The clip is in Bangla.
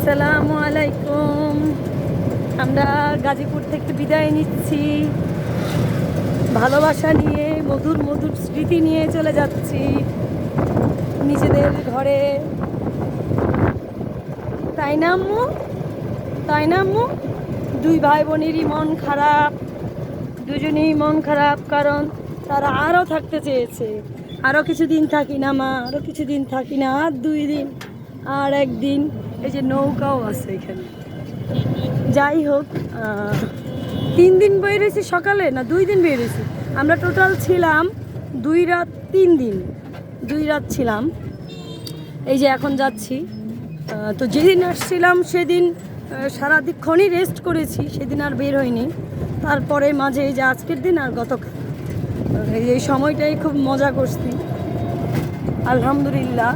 আসসালামু আলাইকুম। আমরা গাজীপুর থেকে বিদায় নিচ্ছি। ভালোবাসা নিয়ে, মধুর মধুর স্মৃতি নিয়ে চলে যাচ্ছি। নিজেদের ঘরে। তাই না আম্মু? তাই না আম্মু? দুই ভাই বোনেরই মন খারাপ। দুজনেই মন খারাপ কারণ তারা আরও থাকতে চেয়েছে। আরও কিছুদিন থাকি না মা, আরও কিছুদিন থাকি না। আর দুই দিন, আর একদিন এই যে নৌকাও আছে এখানে। যাই হোক তিন দিন বেরিয়েছি সকালে না দুই দিন বেরিয়েছি? আমরা টোটাল ছিলাম দুই রাত, তিন দিন। দুই রাত ছিলাম। এই যে এখন যাচ্ছি। তো যেদিন আসছিলাম সেদিন সারাদিক্ষণই রেস্ট করেছি, সেদিন আর বের হয়নি তারপরে মাঝে এই যে আজকের দিন আর গতকাল। এই সময়টাই খুব মজা করছি। আলহামদুলিল্লাহ।